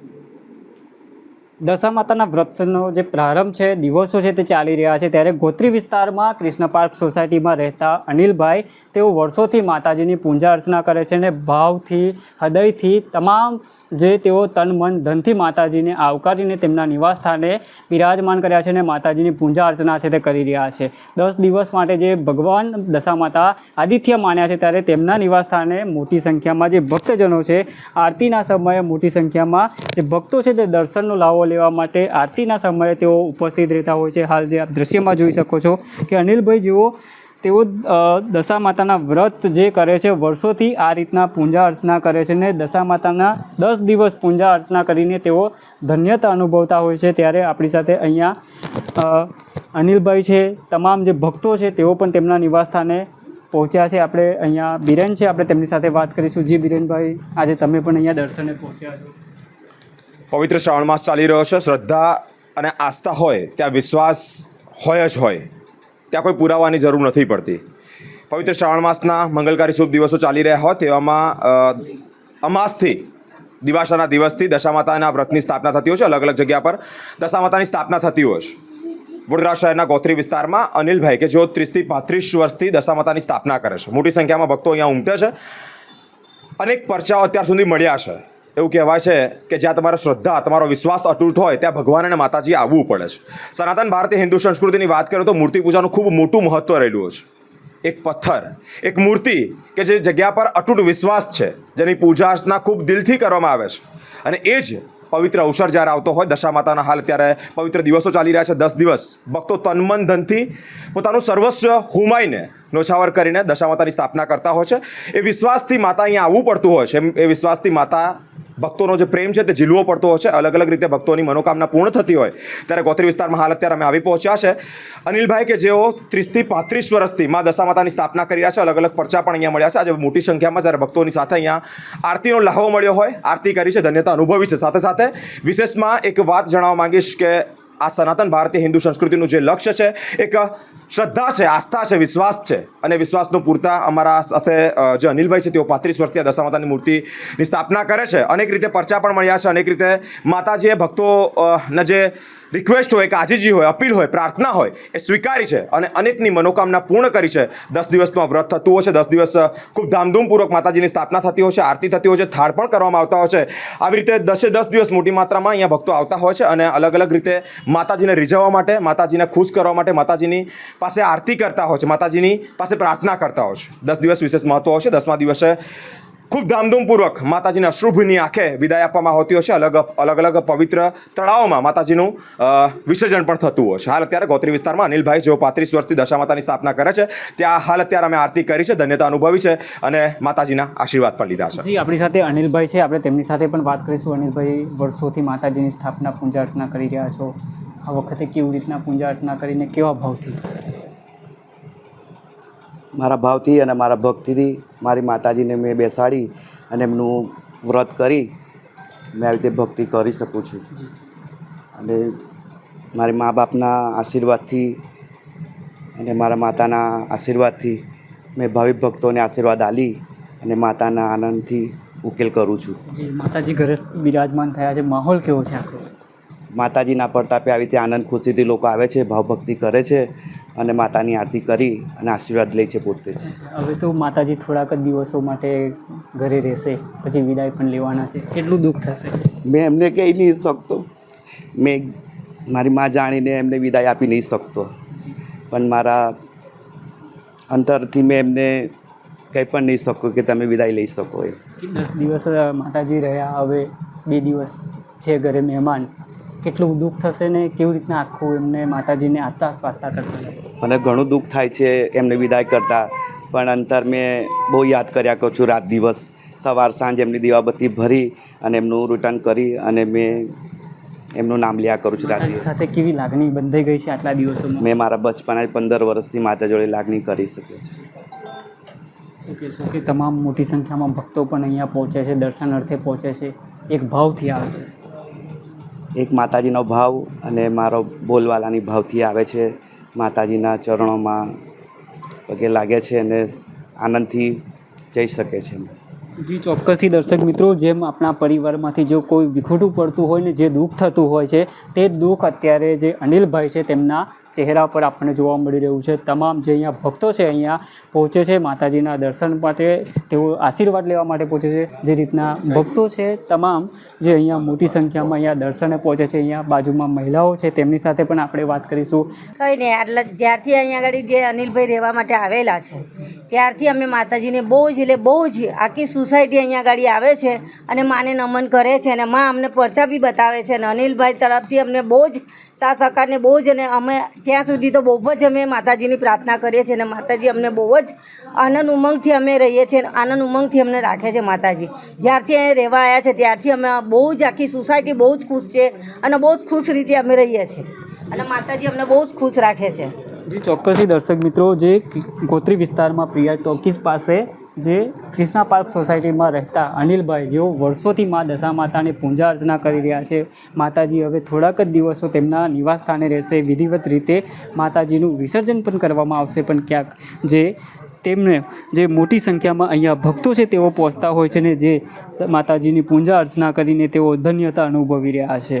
Thank you. દશા માતાના વ્રતનો જે પ્રારંભ છે, દિવસો છે તે ચાલી રહ્યા છે, ત્યારે ગોત્રી વિસ્તારમાં કૃષ્ણ પાર્ક સોસાયટીમાં રહેતા અનિલભાઈ, તેઓ વર્ષોથી માતાજીની પૂજા અર્ચના કરે છે અને ભાવથી, હૃદયથી તમામ જે તેઓ તન, મન, ધનથી માતાજીને આવકારીને તેમના નિવાસ સ્થાને બિરાજમાન કર્યા છે અને માતાજીની પૂજા અર્ચના છે તે કરી રહ્યા છે. દસ દિવસ માટે જે ભગવાન દશા માતા આદિત્ય માન્યા છે, ત્યારે તેમના નિવાસસ્થાને મોટી સંખ્યામાં જે ભક્તજનો છે, આરતીના સમયે મોટી સંખ્યામાં જે ભક્તો છે તે દર્શનનો લાવો લેવા માટે આરતીના સમયે તેઓ ઉપસ્થિત રહેતા હોય છે. હાલ જે આપ દ્રશ્યમાં જોઈ શકો છો કે અનિલભાઈ જેઓ તેઓ દશા માતાના વ્રત જે કરે છે, વર્ષોથી આ રીતના પૂજા અર્ચના કરે છે ને દશા માતાના દસ દિવસ પૂજા અર્ચના કરીને તેઓ ધન્યતા અનુભવતા હોય છે. ત્યારે આપણી સાથે અહીંયા અનિલભાઈ છે. તમામ જે ભક્તો છે તેઓ પણ તેમના નિવાસસ્થાને પહોંચ્યા છે. આપણે અહીંયા બિરેન છે. આપણે તેમની સાથે વાત કરીશું. જી બિરેનભાઈ, આજે તમે પણ અહીંયા દર્શને પહોંચ્યા છો. પવિત્ર શ્રાવણ માસ ચાલી રહ્યો છે. શ્રદ્ધા અને આસ્થા હોય, ત્યાં વિશ્વાસ હોય જ હોય. ત્યાં કોઈ પુરાવાની જરૂર નથી પડતી. પવિત્ર શ્રાવણ માસના મંગલકારી શુભ દિવસો ચાલી રહ્યા હોય તેવામાં અમાસથી, દિવાસાના દિવસથી દશા માતાના વ્રતની સ્થાપના થતી હોય છે, અલગ અલગ જગ્યા પર દશા માતાની સ્થાપના થતી હોય છે. વડોદરા શહેરના ગોત્રી વિસ્તારમાં અનિલભાઈ કે જેઓ ત્રીસથી પાંત્રીસ વર્ષથી દશા માતાની સ્થાપના કરે છે. મોટી સંખ્યામાં ભક્તો અહીંયા ઉમટે છે. અનેક પરચાઓ અત્યાર સુધી મળ્યા છે. એવું કહેવાય છે કે જ્યાં તમારો શ્રદ્ધા, તમારો વિશ્વાસ અતૂટ હોય, ત્યાં ભગવાન અને માતાજી આવવું પડે છે. સનાતન ભારતીય હિન્દુ સંસ્કૃતિની વાત કરીએ તો મૂર્તિ પૂજાનું ખૂબ મોટું મહત્ત્વ રહેલું છે. એક પથ્થર, એક મૂર્તિ કે જે જગ્યા પર અતૂટ વિશ્વાસ છે, જેની પૂજા અર્ચના ખૂબ દિલથી કરવામાં આવે છે. અને એ જ પવિત્ર અવસર જ્યારે આવતો હોય દશા માતાના હાલ ત્યારે પવિત્ર દિવસો ચાલી રહ્યા છે, દસ દિવસ. ભક્તો તનમન ધનથી પોતાનું સર્વસ્વ હુમાઈને નોછાવર કરીને દશા માતાની સ્થાપના કરતા હોય છે. એ વિશ્વાસથી માતા અહીંયા આવવું પડતું હોય છે. એમ, એ વિશ્વાસથી માતા ભક્તોનો જે પ્રેમ છે તે ઝીલવો પડતો હોય છે. અલગ અલગ રીતે ભક્તોની મનોકામના પૂર્ણ થતી હોય. ત્યારે ગોત્રી વિસ્તારમાં હાલ અત્યારે અમે આવી પહોંચ્યા છે. અનિલભાઈ કે જેઓ ત્રીસથી પાંત્રીસ વર્ષથી મા દશા માતાની સ્થાપના કરી રહ્યા છે. અલગ અલગ પરચા પણ અહીંયા મળ્યા છે. આજે મોટી સંખ્યામાં જ્યારે ભક્તોની સાથે અહીંયા આરતીનો લહાવો મળ્યો હોય, આરતી કરી છે, ધન્યતા અનુભવી છે. સાથે સાથે વિશેષમાં એક વાત જણાવવા માંગીશ કે આ સનાતન ભારતીય હિન્દુ સંસ્કૃતિનું જે લક્ષ્ય છે, એક શ્રદ્ધા છે, આસ્થા છે, વિશ્વાસ છે અને વિશ્વાસનો પૂરતા અમારા સાથે જે અનિલભાઈ છે તેઓ પાંત્રીસ વર્ષથી આ દશા મૂર્તિની સ્થાપના કરે છે. અનેક રીતે પરચા પણ મળ્યા છે, અનેક રીતે માતાજીએ ભક્તોના જે રિક્વેસ્ટ હોય કે આજીજી હોય, અપીલ હોય, પ્રાર્થના હોય, એ સ્વીકારી છે અને અનેકની મનોકામના પૂર્ણ કરી છે. દસ દિવસનું વ્રત થતું હોય છે, દસ દિવસ ખૂબ ધામધૂમપૂર્વક માતાજીની સ્થાપના થતી હોય છે, આરતી થતી હોય છે, થાળ પણ કરવામાં આવતા હોય છે. આવી રીતે દસે દસ દિવસ મોટી માત્રામાં અહીંયા ભક્તો આવતા હોય છે અને અલગ અલગ રીતે માતાજીને રીઝવવા માટે, માતાજીને ખુશ કરવા માટે, માતાજીની પાસે આરતી કરતા હોય છે, માતાજીની પાસે પ્રાર્થના કરતા હોય છે. દસ દિવસ વિશેષ મહત્વ હોય છે, દસમા દિવસે ખૂબ ધામધૂમપૂર્વક માતાજીને અશુભની આંખે વિદાય આપવામાં આવતી હોય છે. અલગ અલગ અલગ પવિત્ર તળાવોમાં માતાજીનું વિસર્જન પણ થતું હોય છે. હાલ અત્યારે ગોત્રી વિસ્તારમાં અનિલભાઈ, જેઓ પાંત્રીસ વર્ષથી દશા સ્થાપના કરે છે, ત્યાં હાલ અત્યારે અમે આરતી કરી છે, ધન્યતા અનુભવી છે અને માતાજીના આશીર્વાદ પણ લીધા છે. જી, આપણી સાથે અનિલભાઈ છે. આપણે તેમની સાથે પણ વાત કરીશું. અનિલભાઈ વર્ષોથી માતાજીની સ્થાપના, પૂજા અર્ચના કરી રહ્યા છો. આ વખતે કેવી રીતના પૂજા અર્ચના કરીને કેવા ભાવથી? મારા ભાવથી અને મારા ભક્તિથી મારી માતાજીને મેં બેસાડી અને એમનું વ્રત કરી મેં આવી રીતે ભક્તિ કરી શકું છું. અને મારી મા બાપના આશીર્વાદથી અને મારા માતાના આશીર્વાદથી મેં ભાવિક ભક્તોને આશીર્વાદ આલી અને માતાના આનંદથી ઉકેલ કરું છું. જી માતાજી ઘરે બિરાજમાન થયા છે. માહોલ કેવો છે આખો? માતાજીના પ્રતાપે આવી રીતે આનંદ ખુશીથી લોકો આવે છે ભાવભક્તિ કરે છે અને માતાની આરતી કરી અને આશીર્વાદ લે છે પોતે જ. હવે તો માતાજી થોડાક જ દિવસો માટે ઘરે રહેશે પછી વિદાય પણ લેવાના છે. કેટલું દુઃખ થશે? મેં એમને કહી નહીં શકતો. મેં મારી મા જાણીને એમને વિદાય આપી નહીં શકતો. પણ મારા અંતરથી મેં એમને કંઈ પણ નહીં શકું કે તમે વિદાય લઈ શકો એ દસ દિવસ માતાજી રહ્યા હવે બે દિવસ છે ઘરે મહેમાન. કેટલું દુઃખ થશે ને કેવી રીતના આખું એમને માતાજીને આતા સ્વાતા કરતા? મને ઘણું દુઃખ થાય છે એમને વિદાય કરતા. પણ અંતર મેં બહુ યાદ કર્યા કરું છું રાત દિવસ. સવાર સાંજ એમની દીવાબત્તી ભરી અને એમનું રિટર્ન કરી અને મેં એમનું નામ લ્યા કરું છું રાત દિવસ. સાથે કેવી લાગણી બંધાઈ ગઈ છે આટલા દિવસોમાં? મેં મારા બચપના પંદર વર્ષથી માતા જોડે લાગણી કરી શક્યો છે. શું કે તમામ મોટી સંખ્યામાં ભક્તો પણ અહીંયા પહોંચે છે દર્શન અર્થે પહોંચે છે. એક ભાવથી આવે છે. એક માતાજીનો ભાવ અને મારો બોલવાલાની ભાવથી આવે છે. માતાજીના ચરણોમાં પગે લાગે છે અને આનંદથી જઈ શકે છે. જી, ચોક્કસથી દર્શક મિત્રો, જેમ આપણા પરિવારમાંથી જો કોઈ વિખોટું પડતું હોય ને જે દુઃખ થતું હોય છે, તે દુઃખ અત્યારે જે અનિલભાઈ છે, તેમના ચહેરા પર આપણને જોવા મળી રહ્યું છે. તમામ જે અહીંયા ભક્તો છે, અહીંયા પહોંચે છે, માતાજીના દર્શન માટે, તેઓ આશીર્વાદ લેવા માટે પહોંચે છે. જે રીતના ભક્તો છે, તમામ જે અહીંયા મોટી સંખ્યામાં અહીંયા દર્શને પહોંચે છે, અહીંયા બાજુમાં મહિલાઓ છે, તેમની સાથે પણ આપણે વાત કરીશું. કંઈ નહીં એટલે જ્યારથી અહીંયા આગળ જે અનિલભાઈ રહેવા માટે આવેલા છે ત્યારથી અમે માતાજીને બહુ જ એટલે બહુ જ આખી સોસાયટી અહીંયા આગળ આવે છે અને માને નમન કરે છે અને માં અમને પરચા બી બતાવે છે અને અનિલભાઈ તરફથી અમને બહુ જ સાથ સહકારને બહુ જ અને અમે ત્યાં સુધી તો બહુ જ અમે માતાજીની પ્રાર્થના કરીએ છીએ અને માતાજી અમને બહુ જ આનંદ ઉમંગથી અમે રહીએ છીએ આનંદ ઉમંગથી અમને રાખે છે માતાજી જ્યારથી અહીં રહેવા આવ્યા છે ત્યારથી અમે બહુ જ આખી સોસાયટી બહુ જ ખુશ છે અને બહુ જ ખુશ રીતે અમે રહીએ છીએ અને માતાજી અમને બહુ જ ખુશ રાખે છે જી, ચોક્કસથી દર્શક મિત્રો, જે ગોત્રી વિસ્તારમાં પ્રિયા ટોકીઝ પાસે જે ક્રિષ્ના પાર્ક સોસાયટીમાં રહેતા અનિલભાઈ, જેઓ વર્ષોથી મા દશા માતાની પૂજા અર્ચના કરી રહ્યા છે. માતાજી હવે થોડાક જ દિવસો તેમના નિવાસસ્થાને રહેશે. વિધિવત રીતે માતાજીનું વિસર્જન પણ કરવામાં આવશે. પણ ક્યાંક જે તેમને જે મોટી સંખ્યામાં અહીંયા ભક્તો છે તેઓ પહોંચતા હોય છે ને જે માતાજીની પૂજા અર્ચના કરીને તેઓ ધન્યતા અનુભવી રહ્યા છે.